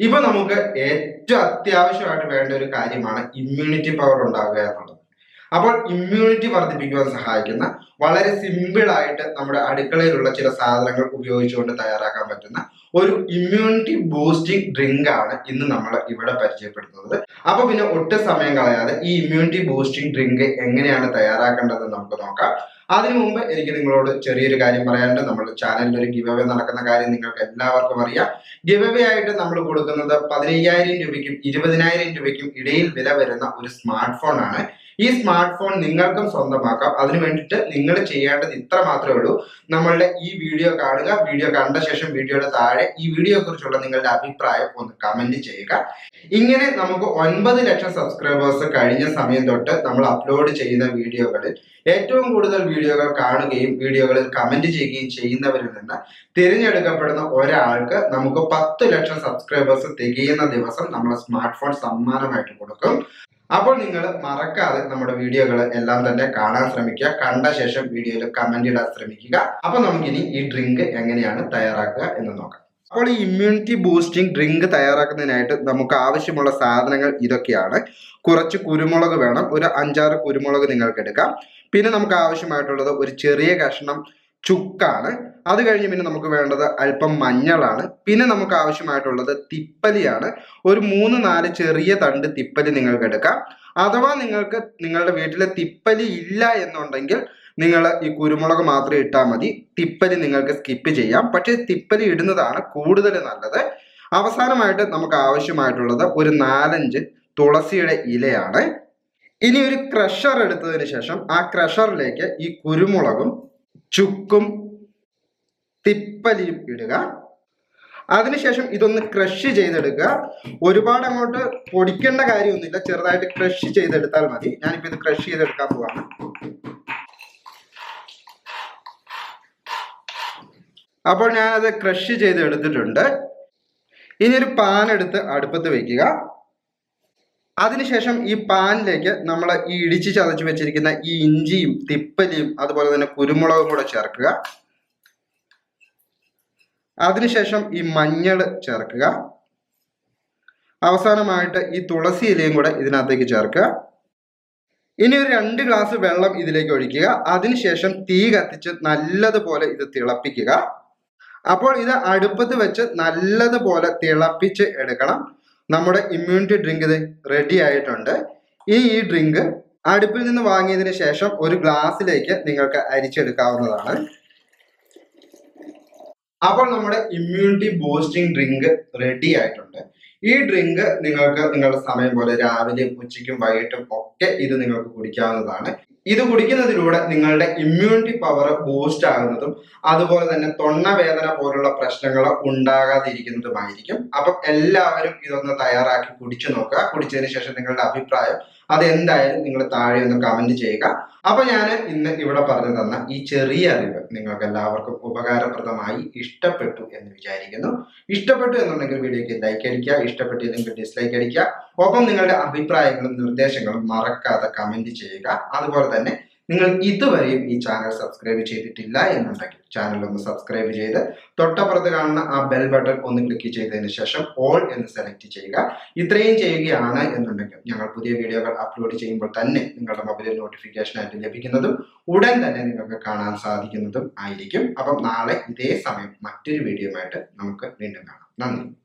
ഇപ്പൊ നമുക്ക് ഏറ്റവും അത്യാവശ്യമായിട്ട് വേണ്ട ഒരു കാര്യമാണ് ഇമ്മ്യൂണിറ്റി പവർ ഉണ്ടാവുക എന്നുള്ളത്. അപ്പോൾ ഇമ്മ്യൂണിറ്റി വർദ്ധിപ്പിക്കുവാൻ സഹായിക്കുന്ന വളരെ സിമ്പിൾ ആയിട്ട് നമ്മുടെ അടുക്കളയിലുള്ള ചില സാധനങ്ങൾ ഉപയോഗിച്ചുകൊണ്ട് തയ്യാറാക്കാൻ പറ്റുന്ന ഒരു ഇമ്മ്യൂണിറ്റി ബൂസ്റ്റിംഗ് ഡ്രിങ്ക് ആണ് ഇന്ന് നമ്മൾ ഇവിടെ പരിചയപ്പെടുത്തുന്നത്. അപ്പൊ പിന്നെ ഒട്ടും സമയം കളയാതെ ഈ ഇമ്മ്യൂണിറ്റി ബൂസ്റ്റിംഗ് ഡ്രിങ്ക് എങ്ങനെയാണ് തയ്യാറാക്കേണ്ടതെന്ന് നമുക്ക് നോക്കാം. അതിനു മുമ്പ് എനിക്ക് നിങ്ങളോട് ചെറിയൊരു കാര്യം പറയാനുണ്ട്. നമ്മുടെ ചാനലിൽ ഒരു ഗിവ് അവേ നടക്കുന്ന കാര്യം നിങ്ങൾക്ക് എല്ലാവർക്കും അറിയാം. ഗിവ് അവേ ആയിട്ട് നമ്മൾ കൊടുക്കുന്നത് പതിനയ്യായിരം രൂപയ്ക്കും ഇരുപതിനായിരം രൂപയ്ക്കും ഇടയിൽ വില വരുന്ന ഒരു സ്മാർട്ട് ഫോൺ ആണ്. ഈ സ്മാർട്ട് ഫോൺ നിങ്ങൾക്കും സ്വന്തമാക്കാം. അതിനു വേണ്ടിയിട്ട് നിങ്ങൾ ചെയ്യേണ്ടത് ഇത്ര മാത്രമേ ഉള്ളൂ. നമ്മളുടെ ഈ വീഡിയോ കാണുക. വീഡിയോ കണ്ട ശേഷം വീഡിയോയുടെ താഴെ ഈ വീഡിയോയെ കുറിച്ചുള്ള നിങ്ങളുടെ അഭിപ്രായം ഒന്ന് കമന്റ് ചെയ്യുക. ഇങ്ങനെ നമുക്ക് ഒൻപത് ലക്ഷം സബ്സ്ക്രൈബേഴ്സ് കഴിഞ്ഞ സമയം തൊട്ട് നമ്മൾ അപ്ലോഡ് ചെയ്യുന്ന വീഡിയോകളിൽ ഏറ്റവും കൂടുതൽ വീഡിയോകൾ കാണുകയും വീഡിയോകളിൽ കമന്റ് ചെയ്യുകയും ചെയ്യുന്നവരിൽ നിന്ന് തിരഞ്ഞെടുക്കപ്പെടുന്ന ഒരാൾക്ക് നമുക്ക് പത്ത് ലക്ഷം സബ്സ്ക്രൈബേഴ്സ് തികയുന്ന ദിവസം നമ്മൾ സ്മാർട്ട് ഫോൺ സമ്മാനമായിട്ട് കൊടുക്കും. അപ്പോൾ നിങ്ങൾ മറക്കാതെ നമ്മുടെ വീഡിയോകൾ എല്ലാം തന്നെ കാണാൻ ശ്രമിക്കുക. കണ്ട ശേഷം വീഡിയോയിൽ കമന്റ് ഇടാൻ ശ്രമിക്കുക. അപ്പൊ നമുക്കിനി ഈ ഡ്രിങ്ക് എങ്ങനെയാണ് തയ്യാറാക്കുക എന്ന് നോക്കാം. അപ്പോൾ ഈ ഇമ്മ്യൂണിറ്റി ബൂസ്റ്റിംഗ് ഡ്രിങ്ക് തയ്യാറാക്കുന്നതിനായിട്ട് നമുക്ക് ആവശ്യമുള്ള സാധനങ്ങൾ ഇതൊക്കെയാണ്. കുറച്ച് കുരുമുളക് വേണം. ഒരു അഞ്ചാറ് കുരുമുളക് നിങ്ങൾക്ക് എടുക്കാം. പിന്നെ നമുക്ക് ആവശ്യമായിട്ടുള്ളത് ഒരു ചെറിയ കഷ്ണം ചുക്കാണ്. അത് കഴിഞ്ഞ് പിന്നെ നമുക്ക് വേണ്ടത് അല്പം മഞ്ഞളാണ്. പിന്നെ നമുക്ക് ആവശ്യമായിട്ടുള്ളത് തിപ്പലിയാണ്. ഒരു മൂന്ന് നാല് ചെറിയ തണ്ട് തിപ്പലി നിങ്ങൾക്ക് എടുക്കാം. അഥവാ നിങ്ങൾക്ക് നിങ്ങളുടെ വീട്ടിൽ തിപ്പലി ഇല്ല എന്നുണ്ടെങ്കിൽ നിങ്ങൾ ഈ കുരുമുളക് മാത്രം ഇട്ടാൽ മതി. തിപ്പലി നിങ്ങൾക്ക് സ്കിപ്പ് ചെയ്യാം. പക്ഷേ തിപ്പലി ഇടുന്നതാണ് കൂടുതൽ നല്ലത്. അവസാനമായിട്ട് നമുക്ക് ആവശ്യമായിട്ടുള്ളത് ഒരു നാലഞ്ച് തുളസിയുടെ ഇലയാണ്. ഇനി ഒരു ക്രഷർ എടുത്തതിന് ശേഷം ആ ക്രഷറിലേക്ക് ഈ കുരുമുളകും ചുക്കും തിപ്പലിയും ഇടുക. അതിനുശേഷം ഇതൊന്ന് ക്രഷ് ചെയ്തെടുക്കുക. ഒരുപാട് അങ്ങോട്ട് പൊടിക്കേണ്ട കാര്യമൊന്നുമില്ല. ചെറുതായിട്ട് ക്രഷ് ചെയ്തെടുത്താൽ മതി. ഞാനിപ്പോൾ ഇത് ക്രഷ് ചെയ്തെടുക്കാൻ പോവാണ്. അപ്പോൾ ഞാനത് ക്രഷ് ചെയ്ത് എടുത്തിട്ടുണ്ട് ഇനി ഒരു പാൻ എടുത്ത് അടുപ്പത്ത് വെക്കുക. അതിനുശേഷം ഈ പാനിലേക്ക് നമ്മൾ ഈ ഇടിച്ച് ചതച്ച് വെച്ചിരിക്കുന്ന ഈ ഇഞ്ചിയും തിപ്പലിയും അതുപോലെ തന്നെ കുരുമുളകും കൂടെ ചേർക്കുക. അതിനുശേഷം ഈ മഞ്ഞൾ ചേർക്കുക. അവസാനമായിട്ട് ഈ തുളസി ഇലയും കൂടെ ഇതിനകത്തേക്ക് ചേർക്കുക. ഇനി ഒരു രണ്ട് ഗ്ലാസ് വെള്ളം ഇതിലേക്ക് ഒഴിക്കുക. അതിനുശേഷം തീ കത്തിച്ച് നല്ലതുപോലെ ഇത് തിളപ്പിക്കുക. അപ്പോൾ ഇത് അടുപ്പത്ത് വെച്ച് നല്ലതുപോലെ തിളപ്പിച്ച് എടുക്കണം. നമ്മുടെ ഇമ്മ്യൂണിറ്റി ഡ്രിങ്ക് ഇത് റെഡി ആയിട്ടുണ്ട്. ഈ ഈ ഡ്രിങ്ക് അടുപ്പിൽ നിന്ന് വാങ്ങിയതിന് ശേഷം ഒരു ഗ്ലാസ്സിലേക്ക് നിങ്ങൾക്ക് അരിച്ചെടുക്കാവുന്നതാണ്. അപ്പോൾ നമ്മുടെ ഇമ്മ്യൂണിറ്റി ബൂസ്റ്റിംഗ് ഡ്രിങ്ക് റെഡി ആയിട്ടുണ്ട്. ഈ ഡ്രിങ്ക് നിങ്ങൾക്ക് നിങ്ങളുടെ സമയം പോലെ രാവിലെയും ഉച്ചയ്ക്കും വൈകിട്ടും ഒക്കെ ഇത് നിങ്ങൾക്ക് കുടിക്കാവുന്നതാണ്. ഇത് കുടിക്കുന്നതിലൂടെ നിങ്ങളുടെ ഇമ്മ്യൂണിറ്റി പവർ ബൂസ്റ്റ് ആകുന്നതും അതുപോലെ തന്നെ തൊണ്ണവേദന പോലുള്ള പ്രശ്നങ്ങൾ ഉണ്ടാകാതിരിക്കുന്നതുമായിരിക്കും. അപ്പം എല്ലാവരും ഇതൊന്ന് തയ്യാറാക്കി കുടിച്ചു നോക്കുക. കുടിച്ചതിന് ശേഷം നിങ്ങളുടെ അഭിപ്രായം അതെന്തായാലും നിങ്ങൾ താഴെ ഒന്ന് കമന്റ് ചെയ്യുക. അപ്പൊ ഞാൻ ഇന്ന് ഇവിടെ പറഞ്ഞു തന്ന ഈ ചെറിയ അറിവ് നിങ്ങൾക്ക് എല്ലാവർക്കും ഉപകാരപ്രദമായി ഇഷ്ടപ്പെട്ടു എന്ന് വിചാരിക്കുന്നു. ഇഷ്ടപ്പെട്ടു എന്നുണ്ടെങ്കിൽ വീഡിയോക്ക് ലൈക്ക് അടിക്കുക. ഇഷ്ടപ്പെട്ടില്ലെങ്കിൽ ഡിസ്ലൈക്ക് അടിക്കുക. ഒപ്പം നിങ്ങളുടെ അഭിപ്രായങ്ങളും നിർദ്ദേശങ്ങളും മറക്കാതെ കമന്റ് ചെയ്യുക. അതുപോലെ തന്നെ നിങ്ങൾ ഇതുവരെയും ഈ ചാനൽ സബ്സ്ക്രൈബ് ചെയ്തിട്ടില്ല എന്നുണ്ടെങ്കിൽ ചാനൽ ഒന്ന് സബ്സ്ക്രൈബ് ചെയ്ത് തൊട്ടപ്പുറത്ത് കാണുന്ന ആ ബെൽ ബട്ടൺ ഒന്ന് ക്ലിക്ക് ചെയ്തതിന് ശേഷം ഓൾ എന്ന് സെലക്ട് ചെയ്യുക. ഇത്രയും ചെയ്യുകയാണ് എന്നുണ്ടെങ്കിൽ ഞങ്ങൾ പുതിയ വീഡിയോകൾ അപ്ലോഡ് ചെയ്യുമ്പോൾ തന്നെ നിങ്ങളുടെ മൊബൈലിൽ നോട്ടിഫിക്കേഷൻ ആയിട്ട് ലഭിക്കുന്നതും ഉടൻ തന്നെ നിങ്ങൾക്ക് കാണാൻ സാധിക്കുന്നതും ആയിരിക്കും. അപ്പം നാളെ ഇതേ സമയം മറ്റൊരു വീഡിയോയുമായിട്ട് നമുക്ക് വീണ്ടും കാണാം. നന്ദി.